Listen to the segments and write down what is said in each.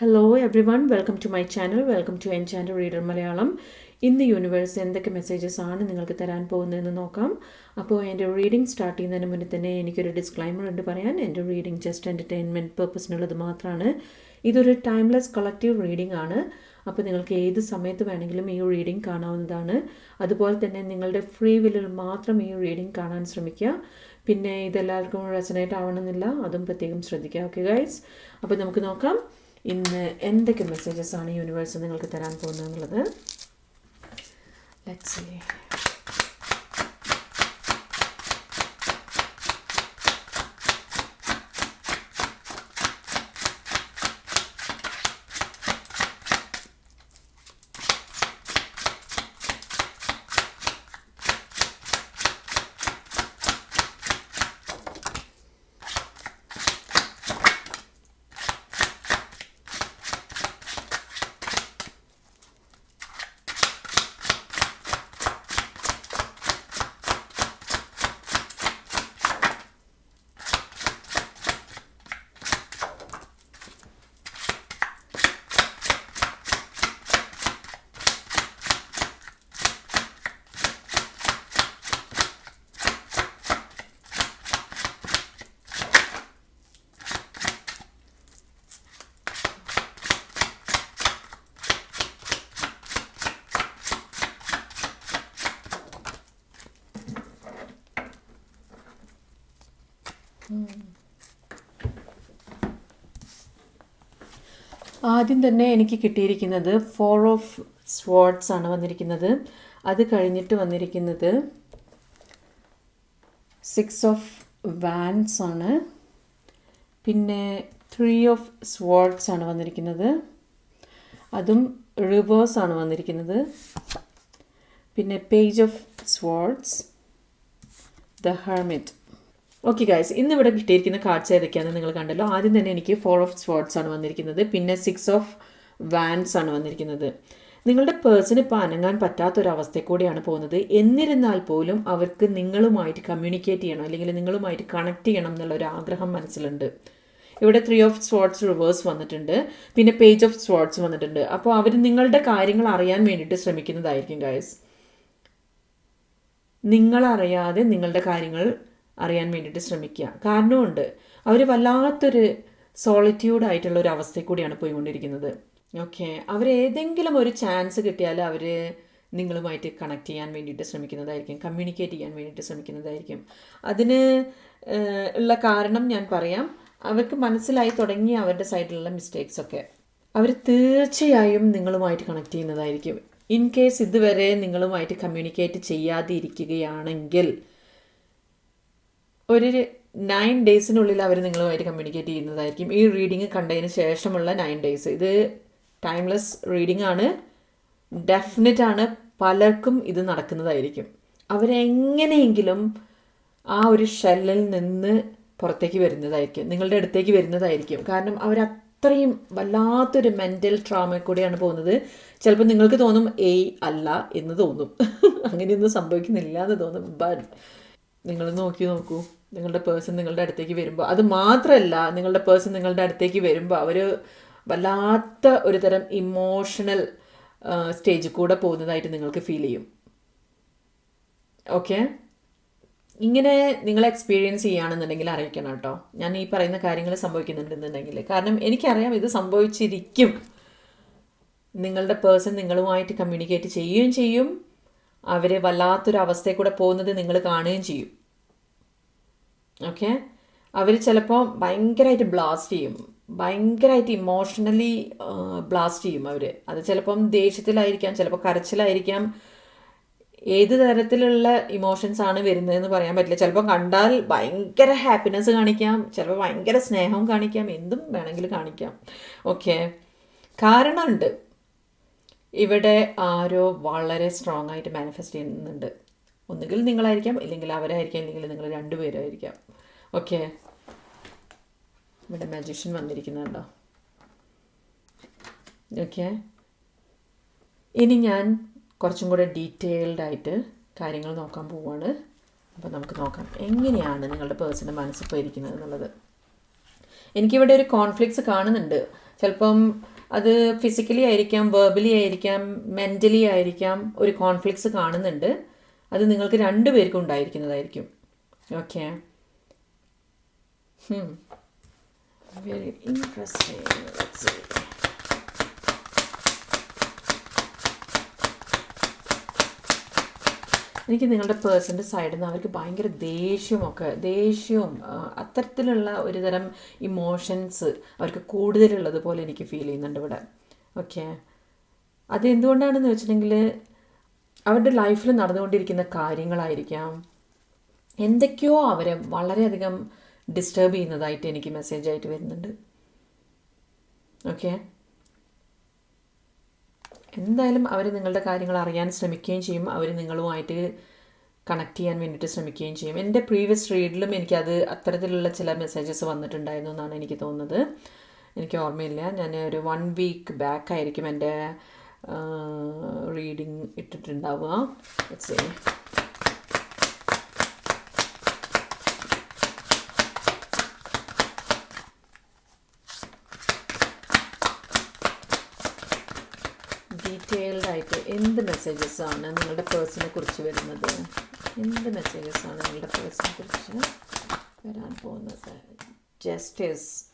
Hello everyone welcome to my channel welcome to enchanted reader Malayalam ഇന്ന് universe എന്തൊക്കെ messages ആണ് നിങ്ങൾക്ക് തരാൻ പോകുന്നതെന്ന് നോക്കാം. അപ്പോൾ എന്റെ റീഡിംഗ് സ്റ്റാർട്ട് ചെയ്യുന്നതിന് മുന്നേ തന്നെ എനിക്കൊരു ഡിസ്ക്ലൈമർ ഉണ്ട് പറയാൻ. എന്റെ റീഡിംഗ് ജസ്റ്റ് എന്റർടൈൻമെന്റ് പർപ്പസിനുള്ളത് മാത്രമാണ് ഇതൊരു ടൈംലെസ് കളക്റ്റീവ് റീഡിംഗ് ആണ്. അപ്പോൾ നിങ്ങൾക്ക് ഏത് സമയത്ത് വേണമെങ്കിലും ഈ റീഡിംഗ് കാണാവുന്നതാണ്. അതുപോലെ തന്നെ നിങ്ങളുടെ ഫ്രീ വില്ലിൽ മാത്രം ഈ റീഡിംഗ് കാണാൻ ശ്രമിക്കുക. പിന്നെ ഇതെല്ലാവർക്കും റെസനേറ്റ് ആവണമെന്നില്ല. അതും പ്രത്യേകം ശ്രദ്ധിക്കുക. ഓക്കെ ഗൈസ് അപ്പോൾ നമുക്ക് നോക്കാം. ഇന്ന് എന്തൊക്കെ മെസ്സേജസ് ആണ് യൂണിവേഴ്സ് നിങ്ങൾക്ക് തരാൻ പോകുന്നത് എന്നുള്ളത്? ലെറ്റ്സ് ആദ്യം തന്നെ എനിക്ക് കിട്ടിയിരിക്കുന്നത് ഫോർ ഓഫ് സ്വാർഡ്സ് ആണ് വന്നിരിക്കുന്നത്. അത് കഴിഞ്ഞിട്ട് വന്നിരിക്കുന്നത് സിക്സ് ഓഫ് വാൻസ് ആണ്. പിന്നെ ത്രീ ഓഫ് സ്വാർഡ്സ് ആണ് വന്നിരിക്കുന്നത്. അതും റിവേഴ്സ് ആണ് വന്നിരിക്കുന്നത്. പിന്നെ page of swords the hermit okay guys ഇന്ന് ഇവിടെ കിട്ടിയിരിക്കുന്ന കാർഡ്സ് ഏതൊക്കെയാണെന്ന് നിങ്ങൾ കണ്ടല്ലോ. ആദ്യം തന്നെ എനിക്ക് ഫോർ ഓഫ് സ്പോർട്സ് ആണ് വന്നിരിക്കുന്നത്. പിന്നെ സിക്സ് ഓഫ് വാൻസ് ആണ് വന്നിരിക്കുന്നത്. നിങ്ങളുടെ പേഴ്സണ് ഇപ്പോൾ അനങ്ങാൻ പറ്റാത്തൊരവസ്ഥയിൽ കൂടിയാണ് പോകുന്നത്. എന്നിരുന്നാൽ പോലും അവർക്ക് നിങ്ങളുമായിട്ട് കമ്മ്യൂണിക്കേറ്റ് ചെയ്യണം. അല്ലെങ്കിൽ നിങ്ങളുമായിട്ട് കണക്ട് ചെയ്യണം എന്നുള്ള ഒരു ആഗ്രഹം മനസ്സിലുണ്ട്. ഇവിടെ ത്രീ ഓഫ് സ്വാർട്സ് റിവേഴ്സ് വന്നിട്ടുണ്ട്. പിന്നെ പേജ് ഓഫ് സ്വാർട്സ് വന്നിട്ടുണ്ട്. അപ്പോൾ അവർ നിങ്ങളുടെ കാര്യങ്ങൾ അറിയാൻ വേണ്ടിയിട്ട് ശ്രമിക്കുന്നതായിരിക്കും ഗായസ് നിങ്ങളറിയാതെ നിങ്ങളുടെ കാര്യങ്ങൾ അറിയാൻ വേണ്ടിയിട്ട് ശ്രമിക്കുക. കാരണമുണ്ട് അവർ വല്ലാത്തൊരു സോളിറ്റ്യൂഡ് ആയിട്ടുള്ള ഒരു അവസ്ഥയിൽ കൂടിയാണ് പോയിക്കൊണ്ടിരിക്കുന്നത്. ഓക്കെ അവർ ഏതെങ്കിലും ഒരു ചാൻസ് കിട്ടിയാൽ അവർ നിങ്ങളുമായിട്ട് കണക്ട് ചെയ്യാൻ വേണ്ടിയിട്ട് ശ്രമിക്കുന്നതായിരിക്കും കമ്മ്യൂണിക്കേറ്റ് ചെയ്യാൻ വേണ്ടിയിട്ട് ശ്രമിക്കുന്നതായിരിക്കും. അതിന് ഉള്ള കാരണം ഞാൻ പറയാം. അവർക്ക് മനസ്സിലായി തുടങ്ങി അവരുടെ സൈഡിലുള്ള മിസ്റ്റേക്സ് ഒക്കെ. അവർ തീർച്ചയായും നിങ്ങളുമായിട്ട് കണക്ട് ചെയ്യുന്നതായിരിക്കും. ഇൻ കേസ് ഇതുവരെ നിങ്ങളുമായിട്ട് കമ്മ്യൂണിക്കേറ്റ് ചെയ്യാതെ ഇരിക്കുകയാണെങ്കിൽ ഒരു നയൻ ഡേയ്സിനുള്ളിൽ അവർ നിങ്ങളുമായിട്ട് കമ്മ്യൂണിക്കേറ്റ് ചെയ്യുന്നതായിരിക്കും. ഈ റീഡിങ് കണ്ടതിന് ശേഷമുള്ള നയൻ ഡേയ്സ് ഇത് ടൈംലെസ് റീഡിംഗ് ആണ്. ഡെഫിനറ്റ് ആണ്. പലർക്കും ഇത് നടക്കുന്നതായിരിക്കും. അവരെങ്ങനെയെങ്കിലും ആ ഒരു ഷെല്ലിൽ നിന്ന് പുറത്തേക്ക് വരുന്നതായിരിക്കും. നിങ്ങളുടെ അടുത്തേക്ക് വരുന്നതായിരിക്കും. കാരണം അവരത്രയും വല്ലാത്തൊരു മെന്റൽ ട്രാമ കൂടെയാണ് പോകുന്നത്. ചിലപ്പോൾ നിങ്ങൾക്ക് തോന്നും ഏയ് അല്ല എന്ന് തോന്നും. അങ്ങനെയൊന്നും സംഭവിക്കുന്നില്ല എന്ന് തോന്നും. ബട്ട് നിങ്ങൾ നോക്കി നോക്കൂ. നിങ്ങളുടെ പേഴ്സൺ നിങ്ങളുടെ അടുത്തേക്ക് വരുമ്പോൾ അത് മാത്രമല്ല നിങ്ങളുടെ പേഴ്സൺ നിങ്ങളുടെ അടുത്തേക്ക് വരുമ്പോൾ അവർ വല്ലാത്ത ഒരു തരം ഇമോഷണൽ സ്റ്റേജിൽ കൂടെ പോകുന്നതായിട്ട് നിങ്ങൾക്ക് ഫീൽ ചെയ്യും. ഓക്കെ ഇങ്ങനെ നിങ്ങൾ എക്സ്പീരിയൻസ് ചെയ്യുകയാണെന്നുണ്ടെങ്കിൽ അറിയിക്കണം കേട്ടോ. ഞാൻ ഈ പറയുന്ന കാര്യങ്ങൾ സംഭവിക്കുന്നുണ്ടെന്നുണ്ടെങ്കിൽ. കാരണം എനിക്കറിയാം ഇത് സംഭവിച്ചിരിക്കും. നിങ്ങളുടെ പേഴ്സൺ നിങ്ങളുമായിട്ട് കമ്മ്യൂണിക്കേറ്റ് ചെയ്യുകയും ചെയ്യും. അവരെ വല്ലാത്തൊരു അവസ്ഥയിൽ കൂടെ പോകുന്നത് നിങ്ങൾ കാണുകയും ചെയ്യും. ഓക്കെ അവർ ചിലപ്പോൾ ഭയങ്കരമായിട്ട് ബ്ലാസ്റ്റ് ചെയ്യും. ഭയങ്കരമായിട്ട് ഇമോഷണലി ബ്ലാസ്റ്റ് ചെയ്യും അവർ അത് ചിലപ്പം ദേഷ്യത്തിലായിരിക്കാം ചിലപ്പോൾ കരച്ചിലായിരിക്കാം. ഏത് തരത്തിലുള്ള ഇമോഷൻസ് ആണ് വരുന്നതെന്ന് പറയാൻ പറ്റില്ല. ചിലപ്പോൾ കണ്ടാൽ ഭയങ്കര ഹാപ്പിനെസ് കാണിക്കാം ചിലപ്പോൾ ഭയങ്കര സ്നേഹം കാണിക്കാം എന്തും വേണമെങ്കിൽ കാണിക്കാം. ഓക്കെ കാരണമുണ്ട്. ഇവിടെ ആരോ വളരെ സ്ട്രോങ് ആയിട്ട് മാനിഫെസ്റ്റ് ചെയ്യുന്നുണ്ട്. ഒന്നുകിൽ നിങ്ങളായിരിക്കാം ഇല്ലെങ്കിൽ അവരായിരിക്കാം ഇല്ലെങ്കിൽ നിങ്ങൾ രണ്ടുപേരായിരിക്കാം. ഓക്കെ ഇവിടെ മാജിഷ്യൻ വന്നിരിക്കുന്നുണ്ടോ? ഓക്കെ ഇനി ഞാൻ കുറച്ചും കൂടെ ഡീറ്റെയിൽഡ് ആയിട്ട് കാര്യങ്ങൾ നോക്കാൻ പോവാണ്. അപ്പോൾ നമുക്ക് നോക്കാം എങ്ങനെയാണ് നിങ്ങളുടെ പേഴ്സന്റെ മനസ്സിൽ പോയിരിക്കുന്നത് എന്നുള്ളത്. എനിക്കിവിടെ ഒരു കോൺഫ്ലിക്ട്സ് കാണുന്നുണ്ട്. ചിലപ്പം അത് ഫിസിക്കലി ആയിരിക്കാം വെർബലി ആയിരിക്കാം മെന്റലി ആയിരിക്കാം ഒരു കോൺഫ്ലിക്ട്സ് കാണുന്നുണ്ട്. അത് നിങ്ങൾക്ക് രണ്ടുപേർക്കും ഉണ്ടായിരിക്കുന്നതായിരിക്കും. ഓക്കെ വെരി ഇൻട്രസ്റ്റിംഗ് എനിക്ക് നിങ്ങളുടെ പേഴ്സന്റെ സൈഡിൽ നിന്ന് അവർക്ക് ഭയങ്കര ദേഷ്യമൊക്കെ ദേഷ്യവും അത്തരത്തിലുള്ള ഒരു തരം ഇമോഷൻസ് അവർക്ക് കൂടുതലുള്ളത് പോലെ എനിക്ക് ഫീൽ ചെയ്യുന്നുണ്ട് ഇവിടെ. ഓക്കെ അത് എന്തുകൊണ്ടാണെന്ന് വെച്ചിട്ടുണ്ടെങ്കിൽ അവരുടെ ലൈഫിൽ നടന്നുകൊണ്ടിരിക്കുന്ന കാര്യങ്ങളായിരിക്കാം. എന്തൊക്കെയോ അവരെ വളരെയധികം ഡിസ്റ്റർബ് ചെയ്യുന്നതായിട്ട് എനിക്ക് മെസ്സേജ് ആയിട്ട് വരുന്നുണ്ട്. ഓക്കെ എന്തായാലും അവർ നിങ്ങളുടെ കാര്യങ്ങൾ അറിയാൻ ശ്രമിക്കുകയും ചെയ്യും. അവർ നിങ്ങളുമായിട്ട് കണക്ട് ചെയ്യാൻ വേണ്ടിയിട്ട് ശ്രമിക്കുകയും ചെയ്യും. എന്റെ പ്രീവിയസ് റീഡിലും എനിക്കത് അത്തരത്തിലുള്ള ചില മെസ്സേജസ് വന്നിട്ടുണ്ടായിരുന്നു എന്നാണ് എനിക്ക് തോന്നുന്നത്. എനിക്ക് ഓർമ്മയില്ല. ഞാൻ ഒരു വൺ വീക്ക് ബാക്ക് ആയിരിക്കും എന്റെ റീഡിങ് ഇട്ടിട്ടുണ്ടാവുക. ലെറ്റ്സ് സീ ഡീറ്റെയിൽഡ് ആയിട്ട് എന്ത് മെസ്സേജസ് ആണ് നിങ്ങളുടെ പേഴ്സണെ കുറിച്ച് വരുന്നത്? എന്ത് മെസ്സേജസ് ആണ് നിങ്ങളുടെ പേഴ്സണെ കുറിച്ച് വരാൻ പോകുന്നത്? ജസ്റ്റിസ്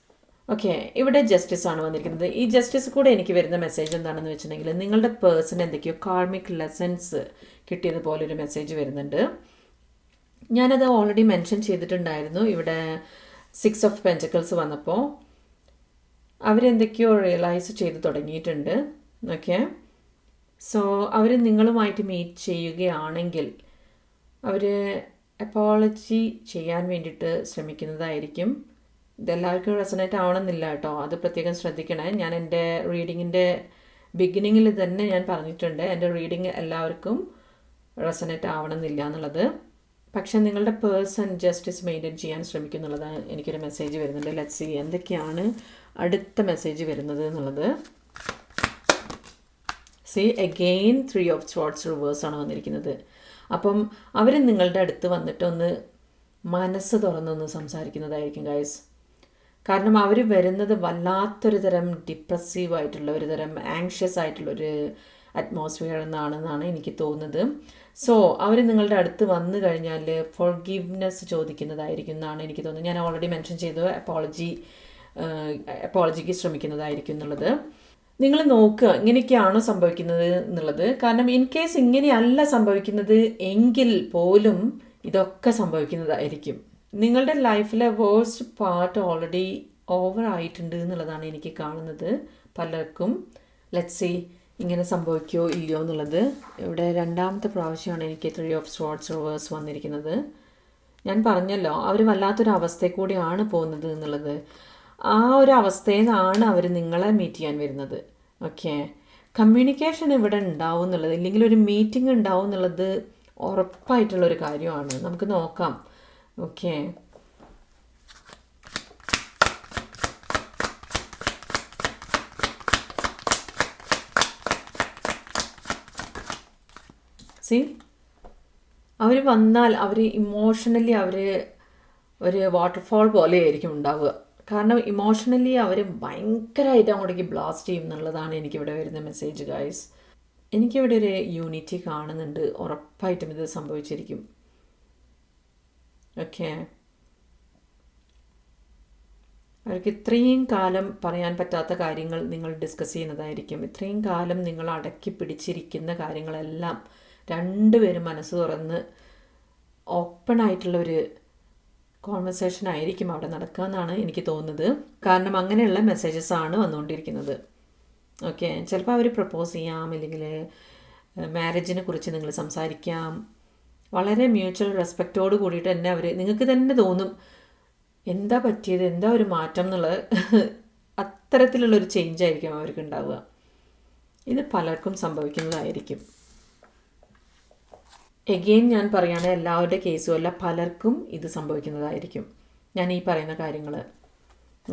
ഓക്കെ ഇവിടെ ജസ്റ്റിസ് ആണ് വന്നിരിക്കുന്നത്. ഈ ജസ്റ്റിസ് കൂടെ എനിക്ക് വരുന്ന മെസ്സേജ് എന്താണെന്ന് വെച്ചിട്ടുണ്ടെങ്കിൽ നിങ്ങളുടെ പേഴ്സൺ എന്തൊക്കെയോ കാർമിക് ലെസൻസ് കിട്ടിയതുപോലെ ഒരു മെസ്സേജ് വരുന്നുണ്ട്. ഞാനത് ഓൾറെഡി മെൻഷൻ ചെയ്തിട്ടുണ്ടായിരുന്നു. ഇവിടെ സിക്സ് ഓഫ് പെഞ്ചക്കിൾസ് വന്നപ്പോൾ അവരെന്തൊക്കെയോ റിയലൈസ് ചെയ്ത് തുടങ്ങിയിട്ടുണ്ട്. ഓക്കെ സോ അവർ നിങ്ങളുമായിട്ട് മീറ്റ് ചെയ്യുകയാണെങ്കിൽ അവർ അപ്പോളജി ചെയ്യാൻ വേണ്ടിയിട്ട് ശ്രമിക്കുന്നതായിരിക്കും. ഇതെല്ലാവർക്കും റെസനേറ്റ് ആവണമെന്നില്ല കേട്ടോ. അത് പ്രത്യേകം ശ്രദ്ധിക്കണേ. ഞാൻ എന്റെ റീഡിങ്ങിന്റെ ബിഗിനിങ്ങിൽ തന്നെ ഞാൻ പറഞ്ഞിട്ടുണ്ട്. എന്റെ റീഡിങ് എല്ലാവർക്കും റെസനേറ്റ് ആവണമെന്നില്ല എന്നുള്ളത്. പക്ഷേ നിങ്ങളുടെ പേഴ്സൺ ജസ്റ്റിസ് മെയിന്റെയിൻ ചെയ്യാൻ ശ്രമിക്കുന്നുള്ളതാണ് എനിക്കൊരു മെസ്സേജ് വരുന്നുണ്ട്. ലെറ്റ് സി എന്തൊക്കെയാണ് അടുത്ത മെസ്സേജ് വരുന്നത് എന്നുള്ളത്. See again three of swords reverse ആണ് വന്നിരിക്കുന്നത്. അപ്പം അവർ നിങ്ങളുടെ അടുത്ത് വന്നിട്ടൊന്ന് മനസ്സ് തുറന്നൊന്ന് സംസാരിക്കുന്നതായിരിക്കും ഗൈസ് കാരണം അവർ വരുന്നത് വല്ലാത്തൊരു തരം ഡിപ്രസീവ് ആയിട്ടുള്ള ഒരു തരം ആങ്ഷ്യസ് ആയിട്ടുള്ള ഒരു അറ്റ്മോസ്ഫിയർ എന്നാണെന്നാണ് എനിക്ക് തോന്നുന്നത്. സോ അവർ നിങ്ങളുടെ അടുത്ത് വന്നു കഴിഞ്ഞാൽ ഫോർഗിവ്നെസ് ചോദിക്കുന്നതായിരിക്കും എന്നാണ് എനിക്ക് തോന്നുന്നത്. ഞാൻ ഓൾറെഡി മെൻഷൻ ചെയ്തു അപ്പോളജി അപ്പോളജിക്ക് ശ്രമിക്കുന്നതായിരിക്കും എന്നുള്ളത്. നിങ്ങൾ നോക്കുക ഇങ്ങനെയൊക്കെയാണോ സംഭവിക്കുന്നത് എന്നുള്ളത്. കാരണം ഇൻ കേസ് ഇങ്ങനെയല്ല സംഭവിക്കുന്നത് എങ്കിൽ പോലും ഇതൊക്കെ സംഭവിക്കുന്നതായിരിക്കും. നിങ്ങളുടെ ലൈഫിലെ വേഴ്സ്റ്റ് പാർട്ട് ഓൾറെഡി ഓവർ ആയിട്ടുണ്ട് എന്നുള്ളതാണ് എനിക്ക് കാണുന്നത്. പലർക്കും ലെറ്റ് സി ഇങ്ങനെ സംഭവിക്കുമോ ഇല്ലയോ എന്നുള്ളത്. ഇവിടെ രണ്ടാമത്തെ പ്രാവശ്യമാണ് എനിക്ക് ത്രീ ഓഫ് സ്വാർട്സ് റിവേഴ്സ് വന്നിരിക്കുന്നത്. ഞാൻ പറഞ്ഞല്ലോ അവർ വല്ലാത്തൊരു അവസ്ഥയിൽ കൂടിയാണ് പോകുന്നത് എന്നുള്ളത്. ആ ഒരു അവസ്ഥയിൽ നിന്നാണ് അവർ നിങ്ങളെ മീറ്റ് ചെയ്യാൻ വരുന്നത്. ഓക്കെ കമ്മ്യൂണിക്കേഷൻ ഇവിടെ ഉണ്ടാവും എന്നുള്ളത് ഇല്ലെങ്കിൽ ഒരു മീറ്റിംഗ് ഉണ്ടാവും എന്നുള്ളത് ഉറപ്പായിട്ടുള്ളൊരു കാര്യമാണ്. നമുക്ക് നോക്കാം. ഓക്കെ സി അവർ വന്നാൽ അവർ ഇമോഷണലി അവർ ഒരു വാട്ടർഫോൾ പോലെ ആയിരിക്കും ഉണ്ടാവുക. കാരണം ഇമോഷണലി അവർ ഭയങ്കരമായിട്ട് അങ്ങോട്ടേക്ക് ബ്ലാസ്റ്റ് ചെയ്യും എന്നുള്ളതാണ് എനിക്കിവിടെ വരുന്ന മെസ്സേജ് ഗായ്സ് എനിക്കിവിടെ ഒരു യൂണിറ്റി കാണുന്നുണ്ട്. ഉറപ്പായിട്ടും ഇത് സംഭവിച്ചിരിക്കും. ഓക്കെ. അവർക്ക് ഇത്രയും കാലം പറയാൻ പറ്റാത്ത കാര്യങ്ങൾ നിങ്ങൾ ഡിസ്കസ് ചെയ്യുന്നതായിരിക്കും. ഇത്രയും കാലം നിങ്ങൾ അടക്കി പിടിച്ചിരിക്കുന്ന കാര്യങ്ങളെല്ലാം രണ്ടുപേരും മനസ്സ് തുറന്ന് ഓപ്പൺ ആയിട്ടുള്ളൊരു കോൺവെർസേഷൻ ആയിരിക്കും അവിടെ നടക്കുക എന്നാണ് എനിക്ക് തോന്നുന്നത്. കാരണം അങ്ങനെയുള്ള മെസ്സേജസ് ആണ് വന്നുകൊണ്ടിരിക്കുന്നത്. ഓക്കെ. ചിലപ്പോൾ അവർ പ്രപ്പോസ് ചെയ്യാം അല്ലെങ്കിൽ മാരേജിനെ കുറിച്ച് നിങ്ങൾ സംസാരിക്കാം വളരെ മ്യൂച്വൽ റെസ്പെക്റ്റോട് കൂടിയിട്ട് തന്നെ അവർ നിങ്ങൾക്ക് തന്നെ തോന്നും എന്താ പറ്റിയത് എന്താ ഒരു മാറ്റം എന്നുള്ളത് അത്തരത്തിലുള്ളൊരു ചേഞ്ച് ആയിരിക്കും അവർക്ക് ഉണ്ടാവുക. ഇത് പലർക്കും സംഭവിക്കുന്നതായിരിക്കും. എഗെയിൻ ഞാൻ പറയുകയാണ് എല്ലാവരുടെ കേസും അല്ല പലർക്കും ഇത് സംഭവിക്കുന്നതായിരിക്കും. ഞാൻ ഈ പറയുന്ന കാര്യങ്ങൾ.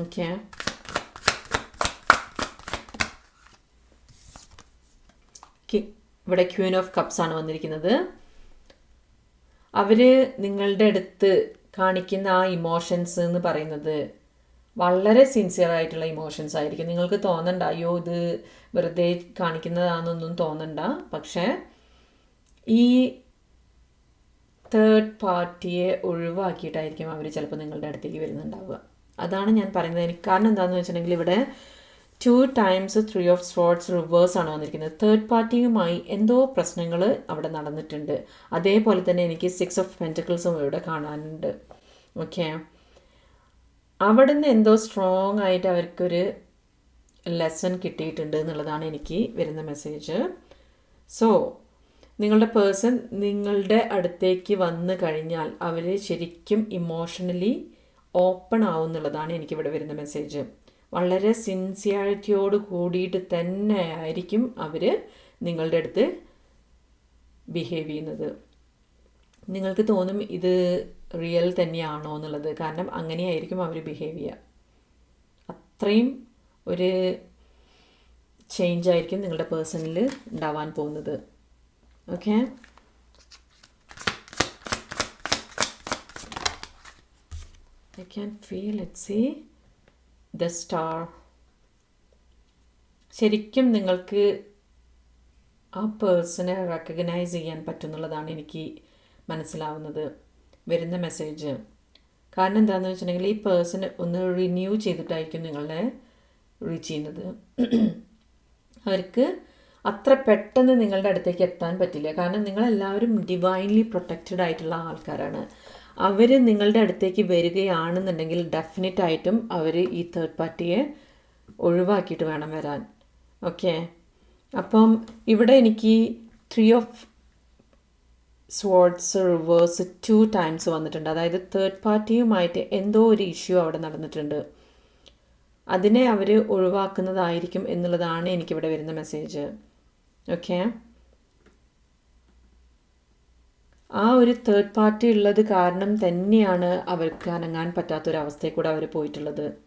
ഓക്കെ ഇവിടെ ക്യൂൻ ഓഫ് കപ്സ് ആണ് വന്നിരിക്കുന്നത്. അവർ നിങ്ങളുടെ അടുത്ത് കാണിക്കുന്ന ആ ഇമോഷൻസ് എന്ന് പറയുന്നത് വളരെ സിൻസിയർ ആയിട്ടുള്ള ഇമോഷൻസ് ആയിരിക്കും. നിങ്ങൾക്ക് തോന്നണ്ട അയ്യോ ഇത് വെറുതെ കാണിക്കുന്നതാണെന്നൊന്നും തോന്നണ്ട. പക്ഷേ ഈ തേർഡ് പാർട്ടിയെ ഒഴിവാക്കിയിട്ടായിരിക്കും അവർ ചിലപ്പോൾ നിങ്ങളുടെ അടുത്തേക്ക് വരുന്നുണ്ടാവുക. അതാണ് ഞാൻ പറയുന്നത്. എനിക്ക് കാരണം എന്താണെന്ന് വെച്ചിട്ടുണ്ടെങ്കിൽ ഇവിടെ two times three of swords ആണ് വന്നിരിക്കുന്നത്. തേർഡ് പാർട്ടിയുമായി എന്തോ പ്രശ്നങ്ങൾ അവിടെ നടന്നിട്ടുണ്ട്. അതേപോലെ തന്നെ എനിക്ക് സിക്സ് ഓഫ് പെന്റക്കിൾസും ഇവിടെ കാണാനുണ്ട്. ഓക്കെ അവിടെ നിന്ന് എന്തോ സ്ട്രോങ് ആയിട്ട് അവർക്കൊരു ലെസൺ കിട്ടിയിട്ടുണ്ട് എന്നുള്ളതാണ് എനിക്ക് വരുന്ന മെസ്സേജ് സോ നിങ്ങളുടെ പേഴ്സൺ നിങ്ങളുടെ അടുത്തേക്ക് വന്നു കഴിഞ്ഞാൽ അവർ ശരിക്കും ഇമോഷണലി ഓപ്പൺ ആവും എന്നുള്ളതാണ് എനിക്കിവിടെ വരുന്ന മെസ്സേജ് വളരെ സിൻസിയാരിറ്റിയോട് കൂടിയിട്ട് തന്നെ ആയിരിക്കും അവർ നിങ്ങളുടെ അടുത്ത് ബിഹേവ് ചെയ്യുന്നത്. നിങ്ങൾക്ക് തോന്നും ഇത് റിയൽ തന്നെയാണോ എന്നുള്ളത്. കാരണം അങ്ങനെയായിരിക്കും അവർ ബിഹേവ് ചെയ്യുക. അത്രയും ഒരു ചേഞ്ച് ആയിരിക്കും നിങ്ങളുടെ പേഴ്സണിൽ ഉണ്ടാവാൻ പോകുന്നത്. Okay I can feel it see the star ശരിക്കും നിങ്ങൾക്ക് ആ പേഴ്സണെ റെക്കഗ്നൈസ് ചെയ്യാൻ പറ്റുന്നുള്ളതാണ് എനിക്ക് മനസ്സിലാവുന്നത്. വരുന്ന മെസ്സേജ് കാരണം എന്താണെന്ന് വെച്ചിട്ടുണ്ടെങ്കിൽ ഈ പേഴ്സൺ ഒന്ന് റിന്യൂ ചെയ്തിട്ടായിരിക്കും നിങ്ങളെ റീച്ച് ചെയ്യുന്നത്. അവർക്ക് അത്ര പെട്ടെന്ന് നിങ്ങളുടെ അടുത്തേക്ക് എത്താൻ പറ്റില്ല. കാരണം നിങ്ങളെല്ലാവരും ഡിവൈൻലി പ്രൊട്ടക്റ്റഡ് ആയിട്ടുള്ള ആൾക്കാരാണ്. അവർ നിങ്ങളുടെ അടുത്തേക്ക് വരികയാണെന്നുണ്ടെങ്കിൽ ഡെഫിനറ്റ് ആയിട്ടും അവർ ഈ തേർഡ് പാർട്ടിയെ ഒഴിവാക്കിയിട്ട് വേണം വരാൻ. ഓക്കെ അപ്പം ഇവിടെ എനിക്ക് three of swords reverse two times വന്നിട്ടുണ്ട്. അതായത് തേർഡ് പാർട്ടിയുമായിട്ട് എന്തോ ഒരു ഇഷ്യൂ അവിടെ നടന്നിട്ടുണ്ട്. അതിനെ അവർ ഒഴിവാക്കുന്നതായിരിക്കും എന്നുള്ളതാണ് എനിക്കിവിടെ വരുന്ന മെസ്സേജ് ഓക്കെ ആ ഒരു തേർഡ് പാർട്ടി ഉള്ളത് കാരണം തന്നെയാണ് അവർക്ക് അനങ്ങാൻ പറ്റാത്തൊരവസ്ഥയിൽ കൂടെ അവർ പോയിട്ടുള്ളത്.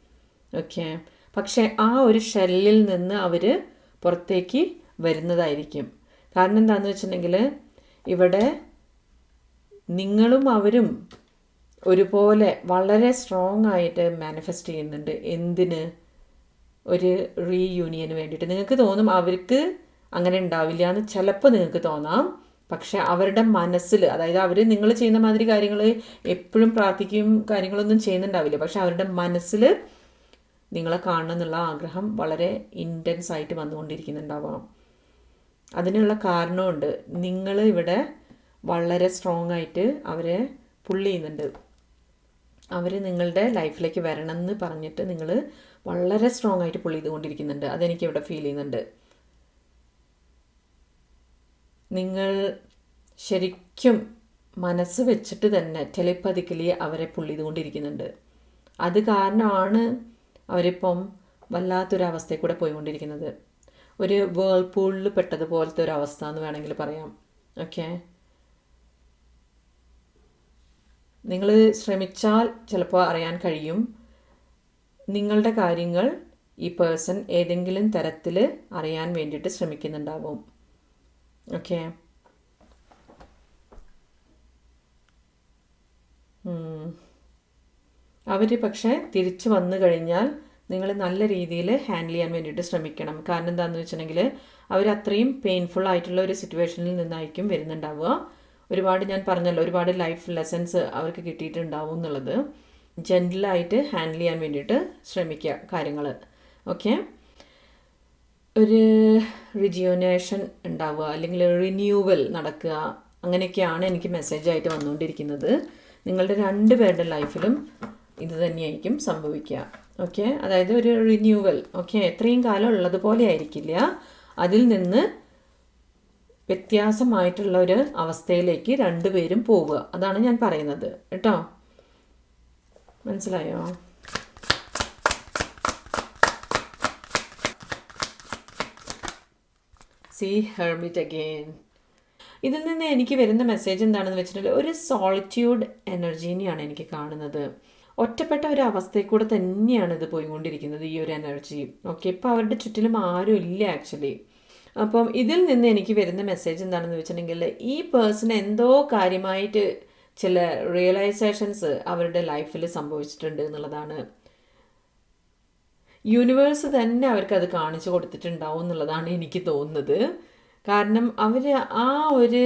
ഓക്കെ പക്ഷേ ആ ഒരു ഷെല്ലിൽ നിന്ന് അവർ പുറത്തേക്ക് വരുന്നതായിരിക്കും. കാരണം എന്താണെന്ന് വെച്ചിട്ടുണ്ടെങ്കിൽ ഇവിടെ നിങ്ങളും അവരും ഒരുപോലെ വളരെ സ്ട്രോങ് ആയിട്ട് മാനിഫെസ്റ്റ് ചെയ്യുന്നുണ്ട്. എന്തിന്? ഒരു റീയൂണിയന് വേണ്ടിയിട്ട്. നിങ്ങൾക്ക് തോന്നും അവർക്ക് അങ്ങനെ ഉണ്ടാവില്ല എന്ന് ചിലപ്പോൾ നിങ്ങൾക്ക് തോന്നാം. പക്ഷെ അവരുടെ മനസ്സിൽ അതായത് അവർ നിങ്ങൾ ചെയ്യുന്ന മാതിരി കാര്യങ്ങൾ എപ്പോഴും പ്രാർത്ഥിക്കുകയും കാര്യങ്ങളൊന്നും ചെയ്യുന്നുണ്ടാവില്ല. പക്ഷെ അവരുടെ മനസ്സിൽ നിങ്ങളെ കാണണം എന്നുള്ള ആഗ്രഹം വളരെ ഇന്റൻസ് ആയിട്ട് വന്നുകൊണ്ടിരിക്കുന്നുണ്ടാവാം. അതിനുള്ള കാരണമുണ്ട്. നിങ്ങൾ ഇവിടെ വളരെ സ്ട്രോങ് ആയിട്ട് അവരെ പുള്ളി ചെയ്യുന്നുണ്ട്. അവർ നിങ്ങളുടെ ലൈഫിലേക്ക് വരണം എന്ന് പറഞ്ഞിട്ട് നിങ്ങൾ വളരെ സ്ട്രോങ് ആയിട്ട് പുള്ളി ചെയ്തുകൊണ്ടിരിക്കുന്നുണ്ട്. അതെനിക്ക് ഇവിടെ ഫീൽ ചെയ്യുന്നുണ്ട്. നിങ്ങൾ ശരിക്കും മനസ്സ് വെച്ചിട്ട് തന്നെ ടെലിപ്പതിക്കലി അവരെ പുള്ളി ചെയ്തുകൊണ്ടിരിക്കുന്നുണ്ട് അത് കാരണമാണ് അവരിപ്പം വല്ലാത്തൊരവസ്ഥയിൽ കൂടെ പോയിക്കൊണ്ടിരിക്കുന്നത്. ഒരു വേൾപൂളിൽ പെട്ടതുപോലത്തെ ഒരു അവസ്ഥ എന്ന് വേണമെങ്കിൽ പറയാം. ഓക്കെ? നിങ്ങൾ ശ്രമിച്ചാൽ ചിലപ്പോൾ അറിയാൻ കഴിയും. നിങ്ങളുടെ കാര്യങ്ങൾ ഈ പേഴ്സൺ ഏതെങ്കിലും തരത്തിൽ അറിയാൻ വേണ്ടിയിട്ട് ശ്രമിക്കുന്നുണ്ടാവും. ഓക്കെ അവർ പക്ഷേ തിരിച്ചു വന്നു കഴിഞ്ഞാൽ നിങ്ങൾ നല്ല രീതിയിൽ ഹാൻഡിൽ ചെയ്യാൻ വേണ്ടിയിട്ട് ശ്രമിക്കണം. കാരണം എന്താണെന്ന് വെച്ചിട്ടുണ്ടെങ്കിൽ അവർ അത്രയും പെയിൻഫുൾ ആയിട്ടുള്ള ഒരു സിറ്റുവേഷനിൽ നിന്നായിരിക്കും വരുന്നുണ്ടാവുക. ഒരുപാട് ഞാൻ പറഞ്ഞല്ലോ ഒരുപാട് ലൈഫ് ലെസൺസ് അവർക്ക് കിട്ടിയിട്ടുണ്ടാവും എന്നുള്ളത്. ജെന്റിലായിട്ട് ഹാൻഡിൽ ചെയ്യാൻ വേണ്ടിയിട്ട് ശ്രമിക്കുക കാര്യങ്ങൾ ഓക്കെ ഒരു റിജ്യൂനേഷൻ ഉണ്ടാവുക അല്ലെങ്കിൽ റിന്യൂവൽ നടക്കുക അങ്ങനെയൊക്കെയാണ് എനിക്ക് മെസ്സേജായിട്ട് വന്നുകൊണ്ടിരിക്കുന്നത്. നിങ്ങളുടെ രണ്ട് പേരുടെ ലൈഫിലും ഇത് തന്നെയായിരിക്കും സംഭവിക്കുക. ഓക്കെ അതായത് ഒരു റിന്യൂവൽ ഓക്കെ എത്രയും കാലം ഉള്ളതുപോലെ ആയിരിക്കില്ല. അതിൽ നിന്ന് വ്യത്യാസമായിട്ടുള്ള ഒരു അവസ്ഥയിലേക്ക് രണ്ടുപേരും പോവുക. അതാണ് ഞാൻ പറയുന്നത്. കേട്ടോ? മനസ്സിലായോ? സി ഹെർമിറ്റ് അഗെയിൻ ഇതിൽ നിന്ന് എനിക്ക് വരുന്ന മെസ്സേജ് എന്താണെന്ന് വെച്ചിട്ടുണ്ടെങ്കിൽ ഒരു സോളിറ്റ്യൂഡ് എനർജീനെയാണ് എനിക്ക് കാണുന്നത്. ഒറ്റപ്പെട്ട ഒരു അവസ്ഥയിൽ കൂടെ തന്നെയാണ് ഇത് പോയിക്കൊണ്ടിരിക്കുന്നത് ഈ ഒരു എനർജി ഓക്കെ ഇപ്പോൾ അവരുടെ ചുറ്റിലും ആരും ഇല്ല ആക്ച്വലി അപ്പം ഇതിൽ നിന്ന് എനിക്ക് വരുന്ന മെസ്സേജ് എന്താണെന്ന് വെച്ചിട്ടുണ്ടെങ്കിൽ ഈ പേഴ്സൺ എന്തോ കാര്യമായിട്ട് ചില റിയലൈസേഷൻസ് അവരുടെ ലൈഫിൽ സംഭവിച്ചിട്ടുണ്ട് എന്നുള്ളതാണ്. യൂണിവേഴ്സ് തന്നെ അവർക്ക് അത് കാണിച്ചു കൊടുത്തിട്ടുണ്ടാവും എന്നുള്ളതാണ് എനിക്ക് തോന്നുന്നത്. കാരണം അവർ ആ ഒരു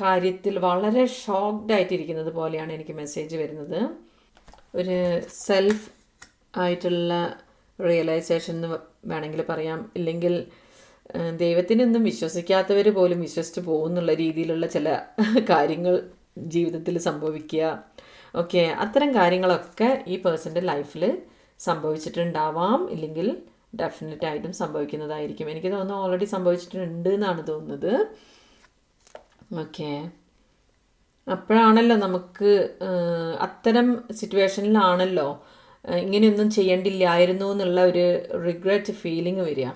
കാര്യത്തിൽ വളരെ ഷോക്ക്ഡ് ആയിട്ടിരിക്കുന്നത് പോലെയാണ് എനിക്ക് മെസ്സേജ് വരുന്നത്. ഒരു സെൽഫ് ആയിട്ടുള്ള റിയലൈസേഷൻ എന്ന് വേണമെങ്കിൽ പറയാം. ഇല്ലെങ്കിൽ ദൈവത്തിനൊന്നും വിശ്വസിക്കാത്തവർ പോലും വിശ്വസിച്ച് പോകുന്നുള്ള രീതിയിലുള്ള ചില കാര്യങ്ങൾ ജീവിതത്തിൽ സംഭവിക്കുക ഓക്കെ അത്തരം കാര്യങ്ങളൊക്കെ ഈ പേഴ്സന്റെ ലൈഫിൽ സംഭവിച്ചിട്ടുണ്ടാവാം. ഇല്ലെങ്കിൽ ഡെഫിനറ്റ് ആയിട്ടും സംഭവിക്കുന്നതായിരിക്കും. എനിക്ക് തോന്നുന്നു ഓൾറെഡി സംഭവിച്ചിട്ടുണ്ട് എന്നാണ് തോന്നുന്നത്. ഓക്കെ അപ്പോഴാണല്ലോ നമുക്ക് അത്തരം സിറ്റുവേഷനിലാണല്ലോ ഇങ്ങനെയൊന്നും ചെയ്യേണ്ടില്ലായിരുന്നു എന്നുള്ള ഒരു റിഗ്രറ്റ് ഫീലിംഗ് വരിക.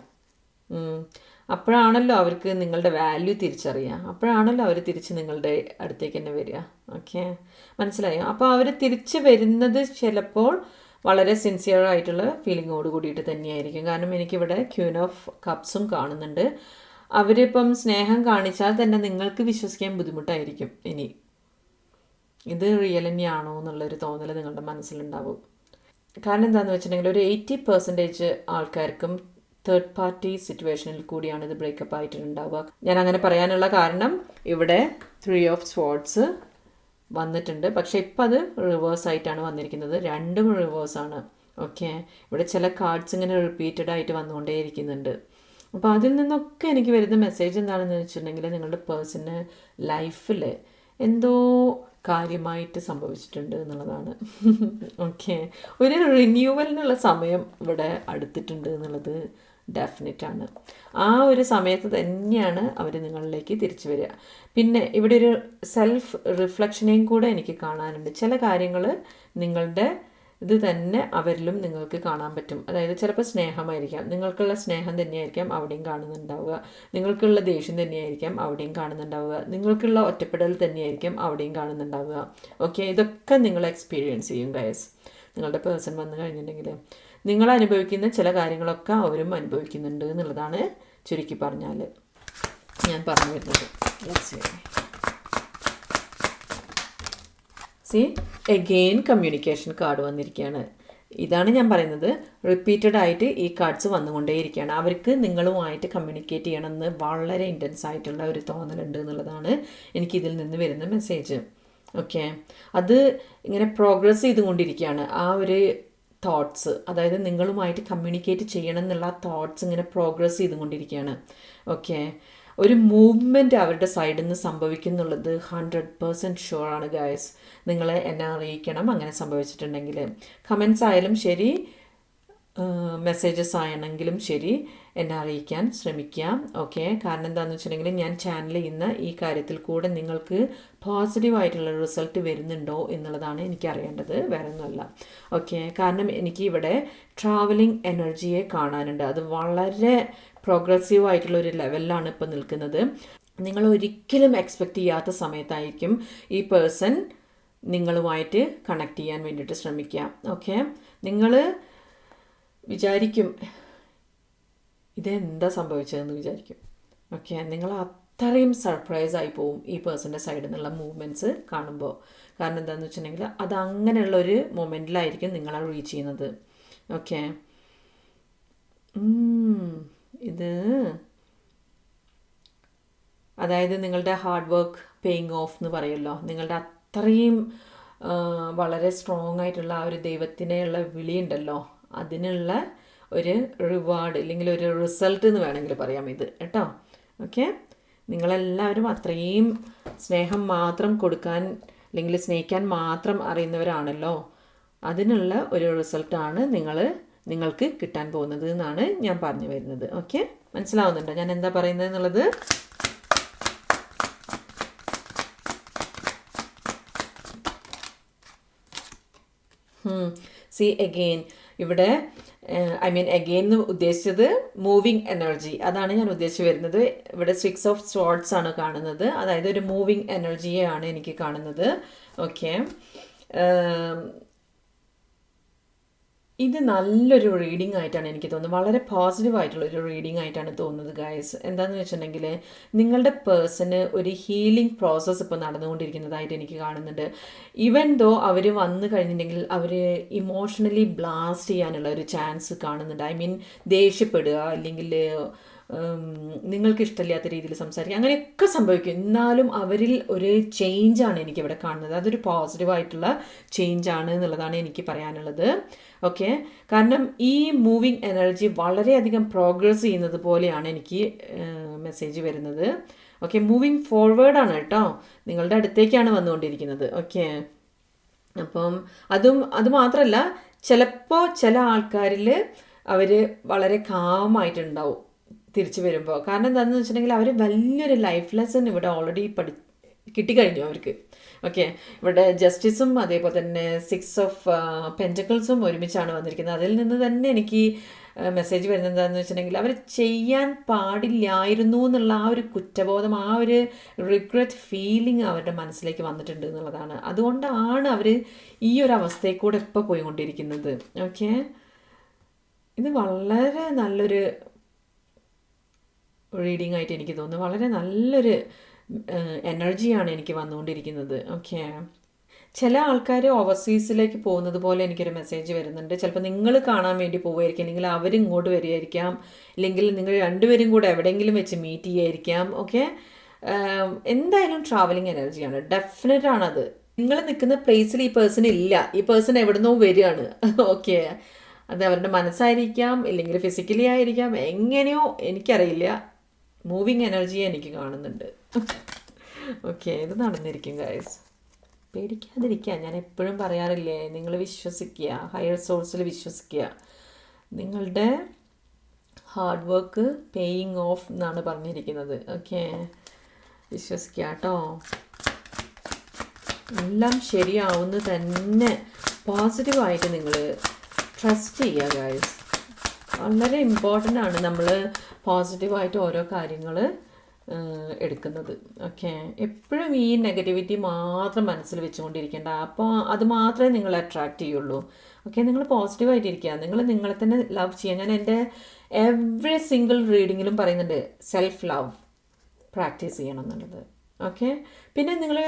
അപ്പോഴാണല്ലോ അവർക്ക് നിങ്ങളുടെ വാല്യൂ തിരിച്ചറിയുക. അപ്പോഴാണല്ലോ അവർ തിരിച്ച് നിങ്ങളുടെ അടുത്തേക്ക് തന്നെ വരിക. ഓക്കെ മനസ്സിലായോ? അപ്പോൾ അവർ തിരിച്ച് വരുന്നത് ചിലപ്പോൾ വളരെ സിൻസിയർ ആയിട്ടുള്ള ഫീലിങ്ങോട് കൂടിയിട്ട് തന്നെയായിരിക്കും. കാരണം എനിക്കിവിടെ ക്യൂൻ ഓഫ് കപ്സും കാണുന്നുണ്ട്. അവരിപ്പം സ്നേഹം കാണിച്ചാൽ തന്നെ നിങ്ങൾക്ക് വിശ്വസിക്കാൻ ബുദ്ധിമുട്ടായിരിക്കും ഇനി. ഇത് റിയൽ തന്നെയാണോ എന്നുള്ളൊരു തോന്നൽ നിങ്ങളുടെ മനസ്സിലുണ്ടാവും. കാരണം എന്താണെന്ന് വെച്ചിട്ടുണ്ടെങ്കിൽ ഒരു എയ്റ്റി പെർസെന്റേജ് ആൾക്കാർക്കും തേർഡ് പാർട്ടി സിറ്റുവേഷനിൽ കൂടിയാണ് ഇത് ബ്രേക്കപ്പ് ആയിട്ടുണ്ടാവുക. ഞാൻ അങ്ങനെ പറയാനുള്ള കാരണം ഇവിടെ ത്രീ ഓഫ് സ്പോർട്സ് വന്നിട്ടുണ്ട്. പക്ഷെ ഇപ്പം അത് റിവേഴ്സ് ആയിട്ടാണ് വന്നിരിക്കുന്നത്. രണ്ടും റിവേഴ്സ് ആണ്. ഓക്കെ ഇവിടെ ചില കാർഡ്സ് ഇങ്ങനെ റിപ്പീറ്റഡ് ആയിട്ട് വന്നുകൊണ്ടേയിരിക്കുന്നുണ്ട്. അപ്പോൾ അതിൽ നിന്നൊക്കെ എനിക്ക് വരുന്ന മെസ്സേജ് എന്താണെന്ന് വെച്ചിട്ടുണ്ടെങ്കിൽ നിങ്ങളുടെ പേഴ്സണ് ലൈഫിൽ എന്തോ കാര്യമായിട്ട് സംഭവിച്ചിട്ടുണ്ട് എന്നുള്ളതാണ്. ഓക്കെ ഒരു റിന്യൂവലിനുള്ള സമയം ഇവിടെ അടുത്തിട്ടുണ്ട് എന്നുള്ളത് ഡെഫിനറ്റ് ആണ്. ആ ഒരു സമയത്ത് തന്നെയാണ് അവർ നിങ്ങളിലേക്ക് തിരിച്ചു വരിക. പിന്നെ ഇവിടെ ഒരു സെൽഫ് റിഫ്ലക്ഷനെയും കൂടെ എനിക്ക് കാണാനുണ്ട്. ചില കാര്യങ്ങൾ നിങ്ങളുടെ ഇത് തന്നെ അവരിലും നിങ്ങൾക്ക് കാണാൻ പറ്റും. അതായത് ചിലപ്പോൾ സ്നേഹമായിരിക്കാം. നിങ്ങൾക്കുള്ള സ്നേഹം തന്നെയായിരിക്കാം അവിടെയും കാണുന്നുണ്ടാവുക. നിങ്ങൾക്കുള്ള ദേഷ്യം തന്നെയായിരിക്കാം അവിടെയും കാണുന്നുണ്ടാവുക. നിങ്ങൾക്കുള്ള ഒറ്റപ്പെടൽ തന്നെയായിരിക്കാം അവിടെയും കാണുന്നുണ്ടാവുക. ഓക്കെ ഇതൊക്കെ നിങ്ങൾ എക്സ്പീരിയൻസ് ചെയ്യും ഗയസ് നിങ്ങളുടെ പേഴ്സൺ വന്നു കഴിഞ്ഞിട്ടുണ്ടെങ്കിൽ. നിങ്ങൾ അനുഭവിക്കുന്ന ചില കാര്യങ്ങളൊക്കെ അവരും അനുഭവിക്കുന്നുണ്ട് എന്നുള്ളതാണ് ചുരുക്കി പറഞ്ഞാൽ ഞാൻ പറഞ്ഞു വരുന്നത്. സി എഗെയിൻ കമ്മ്യൂണിക്കേഷൻ കാർഡ് വന്നിരിക്കുകയാണ്. ഇതാണ് ഞാൻ പറയുന്നത്. റിപ്പീറ്റഡ് ആയിട്ട് ഈ കാർഡ്സ് വന്നുകൊണ്ടേയിരിക്കുകയാണ്. അവർക്ക് നിങ്ങളുമായിട്ട് കമ്മ്യൂണിക്കേറ്റ് ചെയ്യണമെന്ന് വളരെ ഇന്റൻസ് ആയിട്ടുള്ള ഒരു തോന്നലുണ്ട് എന്നുള്ളതാണ് എനിക്കിതിൽ നിന്ന് വരുന്ന മെസ്സേജ് ഓക്കെ അത് ഇങ്ങനെ പ്രോഗ്രസ് ചെയ്തുകൊണ്ടിരിക്കുകയാണ്. ആ ഒരു തോട്ട്സ് അതായത് നിങ്ങളുമായിട്ട് കമ്മ്യൂണിക്കേറ്റ് ചെയ്യണം എന്നുള്ള തോട്ട്സ് ഇങ്ങനെ പ്രോഗ്രസ് ചെയ്തുകൊണ്ടിരിക്കുകയാണ്. ഓക്കെ ഒരു മൂവ്മെന്റ് അവരുടെ സൈഡിൽ നിന്ന് സംഭവിക്കുന്നുള്ളത് ഹൺഡ്രഡ് പേഴ്സന്റ് ഷുവറാണ് ഗായസ് നിങ്ങൾ എന്നെ അറിയിക്കണം അങ്ങനെ സംഭവിച്ചിട്ടുണ്ടെങ്കിൽ കമൻസ് ആയാലും ശരി. മെസ്സേജസ് ആണെങ്കിലും ശരി. എന്നെ അറിയിക്കാൻ ശ്രമിക്കാം. ഓക്കെ കാരണം എന്താണെന്ന് വെച്ചിട്ടുണ്ടെങ്കിൽ ഞാൻ ചാനൽ ചെയ്യുന്ന ഈ കാര്യത്തിൽ കൂടെ നിങ്ങൾക്ക് പോസിറ്റീവായിട്ടുള്ള റിസൾട്ട് വരുന്നുണ്ടോ എന്നുള്ളതാണ് എനിക്ക് അറിയേണ്ടത്. വേറെ ഒന്നുമല്ല ഓക്കെ കാരണം എനിക്ക് ഇവിടെ ട്രാവലിംഗ് എനർജിയെ കാണാനുണ്ട്. അത് വളരെ പ്രോഗ്രസീവ് ആയിട്ടുള്ള ഒരു ലെവലിലാണ് ഇപ്പോൾ നിൽക്കുന്നത്. നിങ്ങൾ ഒരിക്കലും എക്സ്പെക്റ്റ് ചെയ്യാത്ത സമയത്തായിരിക്കും ഈ പേഴ്സൺ നിങ്ങളുമായിട്ട് കണക്ട് ചെയ്യാൻ വേണ്ടിയിട്ട് ശ്രമിക്കുക. ഓക്കെ നിങ്ങൾ വിചാരിക്കും. ഇതെന്താ സംഭവിച്ചതെന്ന് വിചാരിക്കും. ഓക്കെ നിങ്ങൾ അത്രയും സർപ്രൈസ് ആയി പോവും ഈ പേഴ്സന്റെ സൈഡിൽ നിന്നുള്ള മൂവ്മെന്റ്സ് കാണുമ്പോൾ കാരണം എന്താണെന്ന് വെച്ചിട്ടുണ്ടെങ്കിൽ അത് അങ്ങനെയുള്ള ഒരു മൊമെന്റിലായിരിക്കും നിങ്ങളെ റീച്ച് ചെയ്യുന്നത്. ഓക്കെ. ഇത് അതായത് നിങ്ങളുടെ ഹാർഡ് വർക്ക് പേയിങ് ഓഫ് എന്ന് പറയുമല്ലോ നിങ്ങളുടെ അത്രയും വളരെ സ്ട്രോങ് ആയിട്ടുള്ള ആ ഒരു ദൈവത്തിനെയുള്ള വിളിയുണ്ടല്ലോ അതിനുള്ള ഒരു റിവാർഡ് അല്ലെങ്കിൽ ഒരു റിസൾട്ട് എന്ന് വേണമെങ്കിൽ പറയാം ഇത് കേട്ടോ? ഓക്കെ നിങ്ങളെല്ലാവരും അത്രയും സ്നേഹം മാത്രം കൊടുക്കാൻ അല്ലെങ്കിൽ സ്നേഹിക്കാൻ മാത്രം അറിയുന്നവരാണല്ലോ. അതിനുള്ള ഒരു റിസൾട്ടാണ് നിങ്ങൾ നിങ്ങൾക്ക് കിട്ടാൻ പോകുന്നത് എന്നാണ് ഞാൻ പറഞ്ഞു വരുന്നത്. ഓക്കെ മനസ്സിലാവുന്നുണ്ടോ? ഞാൻ എന്താ പറയുന്നത് എന്നുള്ളത്? സി അഗെയിൻ ഇവിടെ ഐ മീൻ അഗെയിൻ എന്ന് ഉദ്ദേശിച്ചത് മൂവിങ് എനർജി അതാണ് ഞാൻ ഉദ്ദേശിച്ച് വരുന്നത്. ഇവിടെ സിക്സ് ഓഫ് സ്വാർട്സ് ആണ് കാണുന്നത്. അതായത് ഒരു മൂവിങ് എനർജിയെയാണ് എനിക്ക് കാണുന്നത്. ഓക്കെ ഇത് നല്ലൊരു റീഡിംഗ് ആയിട്ടാണ് എനിക്ക് തോന്നുന്നത്. വളരെ പോസിറ്റീവ് ആയിട്ടുള്ള ഒരു റീഡിംഗ് ആയിട്ടാണ് തോന്നുന്നത് ഗായ്സ് എന്താണെന്ന് വെച്ചിട്ടുണ്ടെങ്കിൽ നിങ്ങളുടെ പേഴ്സണ് ഒരു ഹീലിംഗ് പ്രോസസ്സ് ഇപ്പോൾ നടന്നുകൊണ്ടിരിക്കുന്നതായിട്ട് എനിക്ക് കാണുന്നുണ്ട്. ഈവൻ ദോ അവർ വന്നു കഴിഞ്ഞിട്ടുണ്ടെങ്കിൽ അവർ ഇമോഷണലി ബ്ലാസ്റ്റ് ചെയ്യാനുള്ള ഒരു ചാൻസ് കാണുന്നുണ്ട്. ഐ മീൻ ദേഷ്യപ്പെടുക അല്ലെങ്കിൽ നിങ്ങൾക്ക് ഇഷ്ടമില്ലാത്ത രീതിയിൽ സംസാരിക്കുക അങ്ങനെയൊക്കെ സംഭവിക്കും. എന്നാലും അവരിൽ ഒരു ചേഞ്ചാണ് എനിക്കിവിടെ കാണുന്നത്. അതൊരു പോസിറ്റീവായിട്ടുള്ള ചേഞ്ചാണ് എന്നുള്ളതാണ് എനിക്ക് പറയാനുള്ളത്. ഓക്കെ കാരണം ഈ മൂവിങ് എനർജി വളരെയധികം പ്രോഗ്രസ് ചെയ്യുന്നത് പോലെയാണ് എനിക്ക് മെസ്സേജ് വരുന്നത്. ഓക്കെ മൂവിങ് ഫോർവേഡാണ് കേട്ടോ. നിങ്ങളുടെ അടുത്തേക്കാണ് വന്നുകൊണ്ടിരിക്കുന്നത്. ഓക്കെ അപ്പം അതും അതുമാത്രമല്ല ചിലപ്പോൾ ചില ആൾക്കാരിൽ അവർ വളരെ കാമായിട്ടുണ്ടാവും തിരിച്ചു വരുമ്പോൾ കാരണം എന്താണെന്ന് വെച്ചിട്ടുണ്ടെങ്കിൽ അവർ വലിയൊരു ലൈഫ് ലെസൺ ഇവിടെ ഓൾറെഡി പഠി കിട്ടിക്കഴിഞ്ഞു അവർക്ക്. ഓക്കെ ഇവിടെ ജസ്റ്റിസും അതേപോലെ തന്നെ സിക്സ് ഓഫ് പെന്റക്കിൾസും ഒരുമിച്ചാണ് വന്നിരിക്കുന്നത്. അതിൽ നിന്ന് തന്നെ എനിക്ക് മെസ്സേജ് വരുന്നത് എന്താണെന്ന് വെച്ചിട്ടുണ്ടെങ്കിൽ അവർ ചെയ്യാൻ പാടില്ലായിരുന്നു എന്നുള്ള ആ ഒരു കുറ്റബോധം ആ ഒരു റിഗ്രറ്റ് ഫീലിംഗ് അവരുടെ മനസ്സിലേക്ക് വന്നിട്ടുണ്ട് എന്നുള്ളതാണ്. അതുകൊണ്ടാണ് അവർ ഈ ഒരു അവസ്ഥയിൽ കൂടെ ഇപ്പോൾ പോയിക്കൊണ്ടിരിക്കുന്നത്. ഓക്കെ ഇത് വളരെ നല്ലൊരു റീഡിംഗ് ആയിട്ട് എനിക്ക് തോന്നുന്നു. വളരെ നല്ലൊരു എനർജിയാണ് എനിക്ക് വന്നുകൊണ്ടിരിക്കുന്നത്. ഓക്കെ ചില ആൾക്കാർ ഓവർസീസിലേക്ക് പോകുന്നത് പോലെ എനിക്കൊരു മെസ്സേജ് വരുന്നുണ്ട്. ചിലപ്പോൾ നിങ്ങൾ കാണാൻ വേണ്ടി പോവുമായിരിക്കും. അല്ലെങ്കിൽ അവരിങ്ങോട്ട് വരികയായിരിക്കാം. അല്ലെങ്കിൽ നിങ്ങൾ രണ്ടുപേരും കൂടെ എവിടെയെങ്കിലും വെച്ച് മീറ്റ് ചെയ്യായിരിക്കാം. ഓക്കെ എന്തായാലും ട്രാവലിംഗ് എനർജിയാണ് ഡെഫിനറ്റ് ആണത്. നിങ്ങൾ നിൽക്കുന്ന പ്ലേസിൽ ഈ പേഴ്സൺ ഇല്ല. ഈ പേഴ്സൺ എവിടുന്നോ വരികയാണ്. ഓക്കെ അത് അവരുടെ മനസ്സായിരിക്കാം. ഇല്ലെങ്കിൽ ഫിസിക്കലി ആയിരിക്കാം. എങ്ങനെയോ എനിക്കറിയില്ല. മൂവിങ് എനർജി എനിക്ക് കാണുന്നുണ്ട്. ഓക്കെ ഇത് നടന്നിരിക്കും ഗൈസ് പേടിക്കാതിരിക്കുക ഞാൻ എപ്പോഴും പറയാറില്ലേ നിങ്ങൾ വിശ്വസിക്കുക. ഹയർ സോഴ്സിൽ വിശ്വസിക്കുക. നിങ്ങളുടെ ഹാർഡ് വർക്ക് പേയിങ് ഓഫ് എന്നാണ് പറഞ്ഞിരിക്കുന്നത്. ഓക്കെ വിശ്വസിക്കുക കേട്ടോ എല്ലാം ശരിയാവുന്ന തന്നെ പോസിറ്റീവായിട്ട് നിങ്ങൾ ട്രസ്റ്റ് ചെയ്യുക ഗൈസ് വളരെ ഇമ്പോർട്ടന്റ് ആണ് നമ്മൾ പോസിറ്റീവായിട്ട് ഓരോ കാര്യങ്ങൾ എടുക്കുന്നത്. ഓക്കെ. എപ്പോഴും ഈ നെഗറ്റിവിറ്റി മാത്രം മനസ്സിൽ വെച്ചുകൊണ്ടിരിക്കേണ്ട. അപ്പോൾ അത് മാത്രമേ നിങ്ങൾ അട്രാക്റ്റ് ചെയ്യുള്ളൂ. ഓക്കെ നിങ്ങൾ പോസിറ്റീവായിട്ടിരിക്കുക നിങ്ങൾ നിങ്ങളെ തന്നെ ലവ് ചെയ്യുക. ഞാൻ എന്റെ എവറി സിംഗിൾ റീഡിങ്ങിലും പറയുന്നുണ്ട് സെൽഫ് ലവ് പ്രാക്ടീസ് ചെയ്യണം എന്നുള്ളത്. ഓക്കെ? പിന്നെ നിങ്ങൾ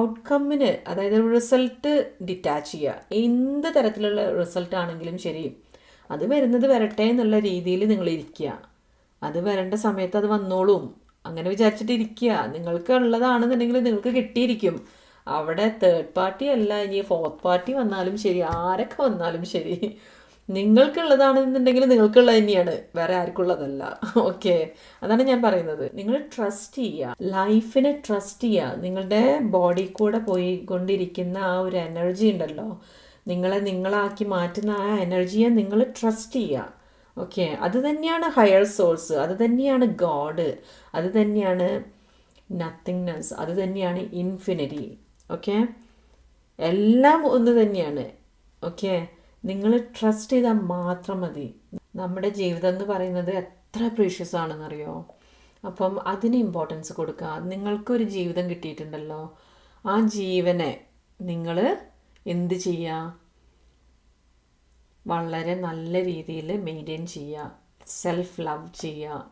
ഔട്ട്കമ്മിന് അതായത് റിസൾട്ട് ഡിറ്റാച്ച് ചെയ്യുക. എന്ത് തരത്തിലുള്ള റിസൾട്ട് ആണെങ്കിലും ശരി അത് വരുന്നത് വരട്ടെ എന്നുള്ള രീതിയിൽ നിങ്ങൾ ഇരിക്കുക. അത് വരേണ്ട സമയത്ത് അത് വന്നോളും. അങ്ങനെ വിചാരിച്ചിട്ട് ഇരിക്കുക നിങ്ങൾക്ക് ഉള്ളതാണെന്നുണ്ടെങ്കിൽ നിങ്ങൾക്ക് കിട്ടിയിരിക്കും. അവിടെ തേർഡ് പാർട്ടി അല്ല ഇനി ഫോർത്ത് പാർട്ടി വന്നാലും ശരി ആരൊക്കെ വന്നാലും ശരി. നിങ്ങൾക്കുള്ളതാണെന്നുണ്ടെങ്കിൽ നിങ്ങൾക്കുള്ളത് തന്നെയാണ്. വേറെ ആർക്കുള്ളതല്ല ഓക്കെ അതാണ് ഞാൻ പറയുന്നത്. നിങ്ങൾ ട്രസ്റ്റ് ചെയ്യുക ലൈഫിനെ ട്രസ്റ്റ് ചെയ്യുക നിങ്ങളുടെ ബോഡി കൂടെ പോയി കൊണ്ടിരിക്കുന്ന ആ ഒരു എനർജി ഉണ്ടല്ലോ. നിങ്ങളെ നിങ്ങളാക്കി മാറ്റുന്ന ആ എനർജിയെ നിങ്ങൾ ട്രസ്റ്റ് ചെയ്യുക ഓക്കെ അത് തന്നെയാണ് ഹയർ സോഴ്സ് അത് തന്നെയാണ് ഗോഡ് അത് തന്നെയാണ് നത്തിങ്നെസ് അത് തന്നെയാണ് ഇൻഫിനിറ്റി ഓക്കെ എല്ലാം ഒന്ന് തന്നെയാണ്. ഓക്കെ നിങ്ങൾ ട്രസ്റ്റ് ചെയ്താൽ മാത്രം മതി. നമ്മുടെ ജീവിതം എന്ന് പറയുന്നത് എത്ര പ്രീഷ്യസ് ആണെന്നറിയോ? അപ്പം അതിന് ഇമ്പോർട്ടൻസ് കൊടുക്കുക. നിങ്ങൾക്കൊരു ജീവിതം കിട്ടിയിട്ടുണ്ടല്ലോ. ആ ജീവനെ നിങ്ങൾ എന്ത് ചെയ്യുക? വളരെ നല്ല രീതിയിൽ മെയിന്റെയിൻ ചെയ്യുക. സെൽഫ് ലവ് ചെയ്യുക.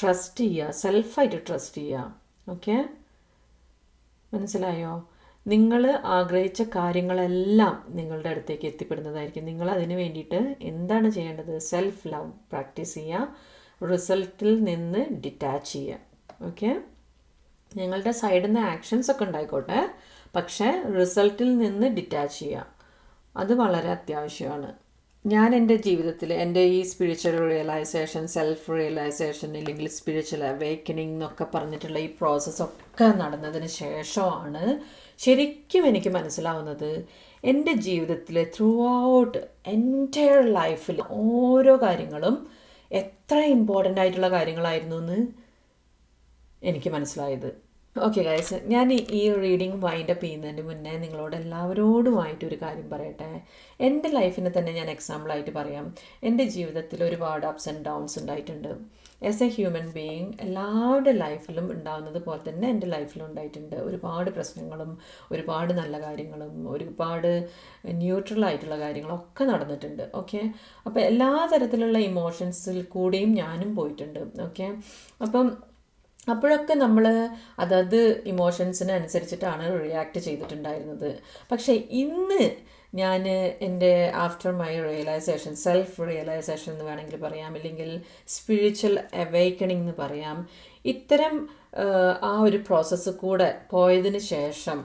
ട്രസ്റ്റ് ചെയ്യുക. സെൽഫായിട്ട് ട്രസ്റ്റ് ചെയ്യുക. ഓക്കെ മനസ്സിലായോ? നിങ്ങൾ ആഗ്രഹിച്ച കാര്യങ്ങളെല്ലാം നിങ്ങളുടെ അടുത്തേക്ക് എത്തിപ്പെടുന്നതായിരിക്കും. നിങ്ങൾ അതിന് വേണ്ടിയിട്ട് എന്താണ് ചെയ്യേണ്ടത്? സെൽഫ് ലവ് പ്രാക്ടീസ് ചെയ്യുക. റിസൾട്ടിൽ നിന്ന് ഡിറ്റാച്ച് ചെയ്യുക. ഓക്കെ നിങ്ങളുടെ സൈഡിൽ നിന്ന് ആക്ഷൻസ് ഒക്കെ ഉണ്ടായിക്കോട്ടെ. പക്ഷേ റിസൾട്ടിൽ നിന്ന് ഡിറ്റാച്ച് ചെയ്യുക. അത് വളരെ അത്യാവശ്യമാണ്. ഞാൻ എന്റെ ജീവിതത്തിൽ എന്റെ ഈ സ്പിരിച്വൽ റിയലൈസേഷൻ സെൽഫ് റിയലൈസേഷൻ അല്ലെങ്കിൽ സ്പിരിച്വൽ അവേക്കനിങ് എന്നൊക്കെ പറഞ്ഞിട്ടുള്ള ഈ പ്രോസസ്സൊക്കെ നടന്നതിന് ശേഷമാണ് ശരിക്കും എനിക്ക് മനസ്സിലാവുന്നത് എന്റെ ജീവിതത്തിൽ ത്രൂ ഔട്ട് എന്റയർ ലൈഫിൽ ഓരോ കാര്യങ്ങളും എത്ര ഇമ്പോർട്ടന്റ് ആയിട്ടുള്ള കാര്യങ്ങളായിരുന്നു എന്ന് എനിക്ക് മനസ്സിലായത്. ഓക്കെ ഗൈസ് ഞാൻ ഈ റീഡിങ് വൈൻഡ് അപ്പ് ചെയ്യുന്നതിന് മുന്നേ നിങ്ങളോട് എല്ലാവരോടുമായിട്ട് ഒരു കാര്യം പറയട്ടെ. എന്റെ ലൈഫിനെ തന്നെ ഞാൻ എക്സാമ്പിളായിട്ട് പറയാം. എന്റെ ജീവിതത്തിൽ ഒരുപാട് അപ്സ് ആൻഡ് ഡൗൺസ് ഉണ്ടായിട്ടുണ്ട്. ആസ് എ ഹ്യൂമൻ ബീയിങ് എല്ലാവരുടെ ലൈഫിലും ഉണ്ടാകുന്നത് പോലെ തന്നെ എന്റെ ലൈഫിലും ഉണ്ടായിട്ടുണ്ട്. ഒരുപാട് പ്രശ്നങ്ങളും ഒരുപാട് നല്ല കാര്യങ്ങളും ഒരുപാട് ന്യൂട്രൽ ആയിട്ടുള്ള കാര്യങ്ങളൊക്കെ നടന്നിട്ടുണ്ട്. ഓക്കെ അപ്പോൾ എല്ലാ തരത്തിലുള്ള ഇമോഷൻസിൽ കൂടിയും ഞാനും പോയിട്ടുണ്ട്. ഓക്കെ അപ്പം അപ്പോഴൊക്കെ നമ്മൾ അതത് ഇമോഷൻസിന് അനുസരിച്ചിട്ടാണ് റിയാക്ട് ചെയ്തിട്ടുണ്ടായിരുന്നത്. പക്ഷേ ഇന്ന് ഞാൻ എന്റെ after my realisation self realisation എന്ന് വേണമെങ്കിൽ പറയാം ഇല്ലെങ്കിൽ സ്പിരിച്വൽ അവേക്കണിംഗ് എന്ന് പറയാം. ഇത്തരം ആ ഒരു പ്രോസസ്സ് കൂടെ പോയതിന് ശേഷം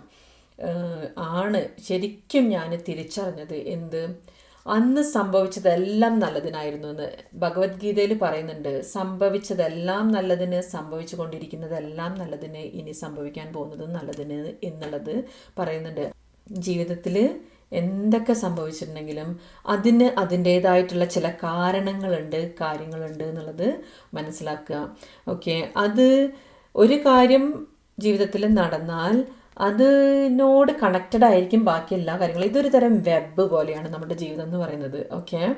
ആണ് ശരിക്കും ഞാൻ തിരിച്ചറിഞ്ഞത് എന്ത്? അന്ന് സംഭവിച്ചതെല്ലാം നല്ലതിനായിരുന്നു എന്ന് ഭഗവത്ഗീതയിൽ പറയുന്നുണ്ട്. സംഭവിച്ചതെല്ലാം നല്ലതിന് സംഭവിച്ചു കൊണ്ടിരിക്കുന്നതെല്ലാം നല്ലതിന് ഇനി സംഭവിക്കാൻ പോകുന്നതും നല്ലതിന് എന്നുള്ളത് പറയുന്നുണ്ട്. ജീവിതത്തിൽ എന്തൊക്കെ സംഭവിച്ചിട്ടുണ്ടെങ്കിലും അതിന് അതിന്റേതായിട്ടുള്ള ചില കാരണങ്ങളുണ്ട് കാര്യങ്ങളുണ്ട് എന്നുള്ളത് മനസ്സിലാക്കുക. ഓക്കെ. അത് ഒരു കാര്യം ജീവിതത്തിൽ നടന്നാൽ അതിനോട് കണക്റ്റഡ് ആയിരിക്കും ബാക്കി എല്ലാ കാര്യങ്ങളും. ഇതൊരു തരം വെബ് പോലെയാണ് നമ്മുടെ ജീവിതം എന്ന് പറയുന്നത്. ഓക്കെ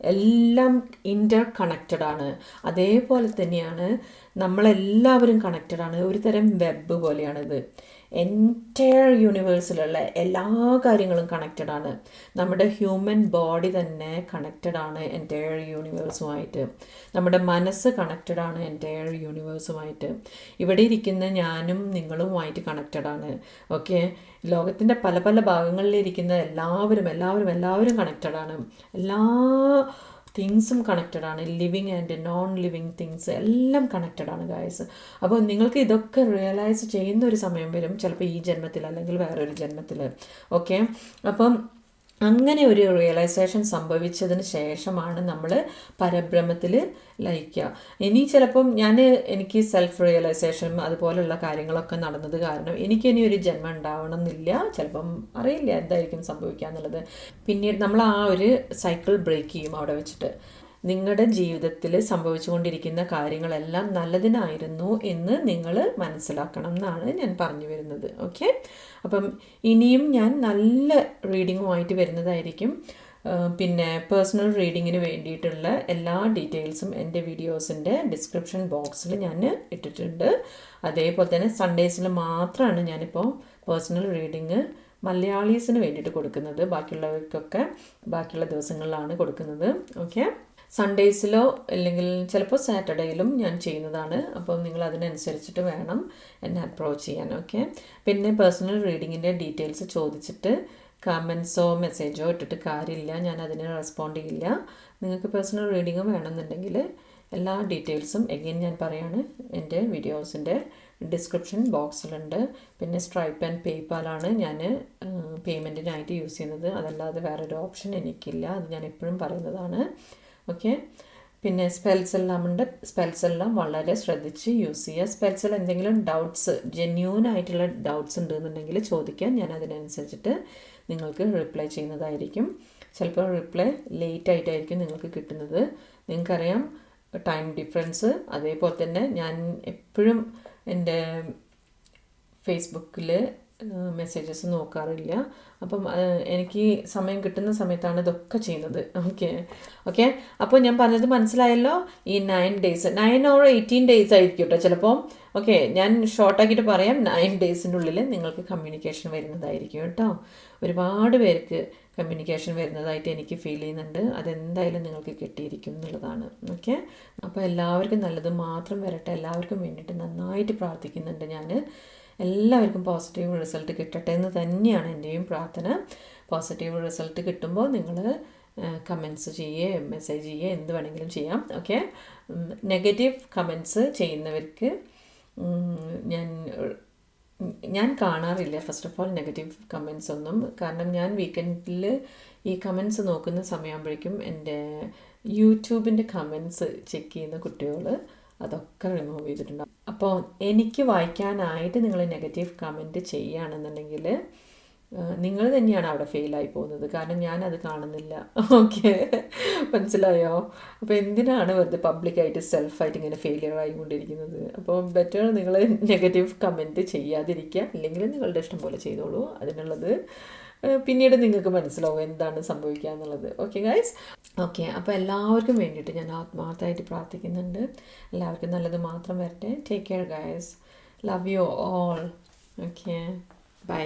എല്ലാം ഇന്റർ കണക്റ്റഡ് ആണ്. അതേപോലെ തന്നെയാണ് നമ്മളെല്ലാവരും കണക്റ്റഡ് ആണ്. ഒരു തരം വെബ് പോലെയാണിത്. എന്റയർ യൂണിവേഴ്സിലുള്ള എല്ലാ കാര്യങ്ങളും കണക്റ്റഡ് ആണ്. നമ്മുടെ ഹ്യൂമൻ ബോഡി തന്നെ കണക്റ്റഡ് ആണ് എന്റയർ യൂണിവേഴ്സുമായിട്ട് നമ്മുടെ മനസ്സ് കണക്റ്റഡ് ആണ് എന്റയർ യൂണിവേഴ്സുമായിട്ട് ഇവിടെ ഇരിക്കുന്ന ഞാനും നിങ്ങളുമായിട്ട് കണക്റ്റഡ് ആണ്. ഓക്കെ ലോകത്തിന്റെ പല പല ഭാഗങ്ങളിലിരിക്കുന്ന എല്ലാവരും എല്ലാവരും എല്ലാവരും കണക്റ്റഡ് ആണ്. എല്ലാ തിങ്സും കണക്റ്റഡ് ആണ്. Living and non living things എല്ലാം കണക്റ്റഡ് ആണ് ഗായസ് അപ്പോൾ നിങ്ങൾക്ക് ഇതൊക്കെ റിയലൈസ് ചെയ്യുന്ന ഒരു സമയം വരും ചിലപ്പോൾ ഈ ജന്മത്തിൽ അല്ലെങ്കിൽ വേറൊരു ജന്മത്തിൽ ഓക്കെ അപ്പം അങ്ങനെ ഒരു റിയലൈസേഷൻ സംഭവിച്ചതിന് ശേഷമാണ് നമ്മൾ പരബ്രഹ്മത്തിൽ ലയിക്കുക. ഇനി ചിലപ്പം ഞാൻ എനിക്ക് സെൽഫ് റിയലൈസേഷൻ അതുപോലെയുള്ള കാര്യങ്ങളൊക്കെ നടന്നത് കാരണം എനിക്കിനി ഒരു ജന്മം ഉണ്ടാവണം എന്നില്ല ചിലപ്പം അറിയില്ല എന്തായിരിക്കും സംഭവിക്കുക എന്നുള്ളത്. പിന്നീട് നമ്മൾ ആ ഒരു സൈക്കിൾ ബ്രേക്ക് ചെയ്യും അവിടെ വെച്ചിട്ട്. നിങ്ങളുടെ ജീവിതത്തിൽ സംഭവിച്ചുകൊണ്ടിരിക്കുന്ന കാര്യങ്ങളെല്ലാം നല്ലതിനായിരുന്നു എന്ന് നിങ്ങൾ മനസ്സിലാക്കണം എന്നാണ് ഞാൻ പറഞ്ഞു വരുന്നത്. ഓക്കെ? അപ്പം ഇനിയും ഞാൻ നല്ല റീഡിങ്ങുമായിട്ട് വരുന്നതായിരിക്കും. പിന്നെ പേഴ്സണൽ റീഡിങ്ങിന് വേണ്ടിയിട്ടുള്ള എല്ലാ ഡീറ്റെയിൽസും എന്റെ വീഡിയോസിന്റെ ഡിസ്ക്രിപ്ഷൻ ബോക്സിൽ ഞാൻ ഇട്ടിട്ടുണ്ട്. അതേപോലെ തന്നെ സൺഡേസിൽ മാത്രമാണ് ഞാനിപ്പോൾ പേഴ്സണൽ റീഡിങ് മലയാളീസിന് വേണ്ടിയിട്ട് കൊടുക്കുന്നത്. ബാക്കിയുള്ളവർക്കൊക്കെ ബാക്കിയുള്ള ദിവസങ്ങളിലാണ് കൊടുക്കുന്നത്. ഓക്കെ? സൺഡേസിലോ അല്ലെങ്കിൽ ചിലപ്പോൾ സാറ്റർഡേയിലും ഞാൻ ചെയ്യുന്നതാണ്. അപ്പോൾ നിങ്ങൾ അതിനനുസരിച്ചിട്ട് വേണം എന്നെ അപ്രോച്ച് ചെയ്യാൻ ഓക്കെ പിന്നെ പേഴ്സണൽ റീഡിങ്ങിന്റെ ഡീറ്റെയിൽസ് ചോദിച്ചിട്ട് കമൻസോ മെസ്സേജോ ഇട്ടിട്ട് കാര്യമില്ല. ഞാൻ അതിന് റെസ്പോണ്ട് ചെയ്യില്ല. നിങ്ങൾക്ക് പേഴ്സണൽ റീഡിങ്ങും വേണമെന്നുണ്ടെങ്കിൽ എല്ലാ ഡീറ്റെയിൽസും എഗെയിൻ ഞാൻ പറയാണ് എന്റെ വീഡിയോസിന്റെ ഡിസ്ക്രിപ്ഷൻ ബോക്സിലുണ്ട് പിന്നെ സ്ട്രൈപ്പ് ആൻഡ് പേപ്പാലാണ് ഞാൻ പേയ്മെന്റിനായിട്ട് യൂസ് ചെയ്യുന്നത്. അതല്ലാതെ വേറൊരു ഓപ്ഷൻ എനിക്കില്ല. അത് ഞാൻ എപ്പോഴും പറയുന്നതാണ്. ഓക്കെ പിന്നെ സ്പെൽസ് എല്ലാം ഉണ്ട്. സ്പെൽസ് എല്ലാം വളരെ ശ്രദ്ധിച്ച് യൂസ് ചെയ്യുക. സ്പെൽസിൽ എന്തെങ്കിലും ഡൗട്ട്സ് ജെന്യൂൻ ആയിട്ടുള്ള ഡൗട്ട്സ് ഉണ്ടെന്നുണ്ടെങ്കിൽ ചോദിക്കാൻ ഞാൻ അതിനനുസരിച്ചിട്ട് നിങ്ങൾക്ക് റിപ്ലൈ ചെയ്യുന്നതായിരിക്കും. ചിലപ്പോൾ റിപ്ലൈ ലേറ്റ് ആയിട്ടായിരിക്കും നിങ്ങൾക്ക് കിട്ടുന്നത്. നിങ്ങൾക്കറിയാം ടൈം ഡിഫറൻസ് അതേപോലെ തന്നെ ഞാൻ എപ്പോഴും എന്റെ ഫേസ്ബുക്കിൽ മെസ്സേജസ് നോക്കാറില്ല. അപ്പം എനിക്ക് സമയം കിട്ടുന്ന സമയത്താണ് ഇതൊക്കെ ചെയ്യുന്നത്. ഓക്കെ ഓക്കെ അപ്പോൾ ഞാൻ പറഞ്ഞത് മനസ്സിലായല്ലോ? ഈ nine days nine or eighteen days ആയിരിക്കും കേട്ടോ ചിലപ്പോൾ ഓക്കെ ഞാൻ ഷോർട്ടാക്കിയിട്ട് പറയാം. നയൻ ഡേയ്സിന്റെ ഉള്ളിൽ നിങ്ങൾക്ക് കമ്മ്യൂണിക്കേഷൻ വരുന്നതായിരിക്കും കേട്ടോ ഒരുപാട് പേർക്ക് കമ്മ്യൂണിക്കേഷൻ വരുന്നതായിട്ട് എനിക്ക് ഫീൽ ചെയ്യുന്നുണ്ട്. അതെന്തായാലും നിങ്ങൾക്ക് കിട്ടിയിരിക്കും എന്നുള്ളതാണ്. ഓക്കെ അപ്പോൾ എല്ലാവർക്കും നല്ലത് മാത്രം വരട്ടെ. എല്ലാവർക്കും വേണ്ടിയിട്ട് നന്നായിട്ട് പ്രാർത്ഥിക്കുന്നുണ്ട് ഞാൻ എല്ലാവർക്കും പോസിറ്റീവ് റിസൾട്ട് കിട്ടട്ടെ എന്ന് തന്നെയാണ് എന്റെയും പ്രാർത്ഥന. പോസിറ്റീവ് റിസൾട്ട് കിട്ടുമ്പോൾ നിങ്ങൾ കമൻസ് ചെയ്യേ മെസ്സേജ് ചെയ്യേ എന്ത് വേണമെങ്കിലും ചെയ്യാം. ഓക്കെ നെഗറ്റീവ് കമൻസ് ചെയ്യുന്നവർക്ക് ഞാൻ ഞാൻ കാണാറില്ല. First of all negative comments ഒന്നും. കാരണം ഞാൻ വീക്കെൻഡിൽ ഈ കമൻസ് നോക്കുന്ന സമയമാകുമ്പോഴേക്കും എന്റെ യൂട്യൂബിന്റെ കമൻസ് ചെക്ക് ചെയ്യുന്ന കുട്ടികൾ അതൊക്കെ റിമൂവ് ചെയ്തിട്ടുണ്ടാവും. അപ്പോൾ എനിക്ക് വായിക്കാനായിട്ട് നിങ്ങൾ നെഗറ്റീവ് കമന്റ് ചെയ്യുകയാണെന്നുണ്ടെങ്കിൽ നിങ്ങൾ തന്നെയാണ് അവിടെ ഫെയിലായി പോകുന്നത്. കാരണം ഞാനത് കാണുന്നില്ല. ഓക്കെ മനസ്സിലായോ? അപ്പോൾ എന്തിനാണ് വെറുതെ പബ്ലിക്കായിട്ട് സെൽഫായിട്ട് ഇങ്ങനെ ഫെയിലിയർ ആയിക്കൊണ്ടിരിക്കുന്നത് അപ്പോൾ ബെറ്റർ നിങ്ങൾ നെഗറ്റീവ് കമന്റ് ചെയ്യാതിരിക്കുക. ഇല്ലെങ്കിൽ നിങ്ങളുടെ ഇഷ്ടം പോലെ ചെയ്തോളൂ. അതിനുള്ളത് പിന്നീട് നിങ്ങൾക്ക് മനസ്സിലാവും എന്താണ് സംഭവിക്കുക എന്നുള്ളത്. ഓക്കെ ഗൈസ് ഓക്കെ അപ്പോൾ എല്ലാവർക്കും വേണ്ടിയിട്ട് ഞാൻ ആത്മാർത്ഥമായിട്ട് പ്രാർത്ഥിക്കുന്നുണ്ട്. എല്ലാവർക്കും നല്ലത് മാത്രം വരട്ടെ. Take care guys love you all okay bye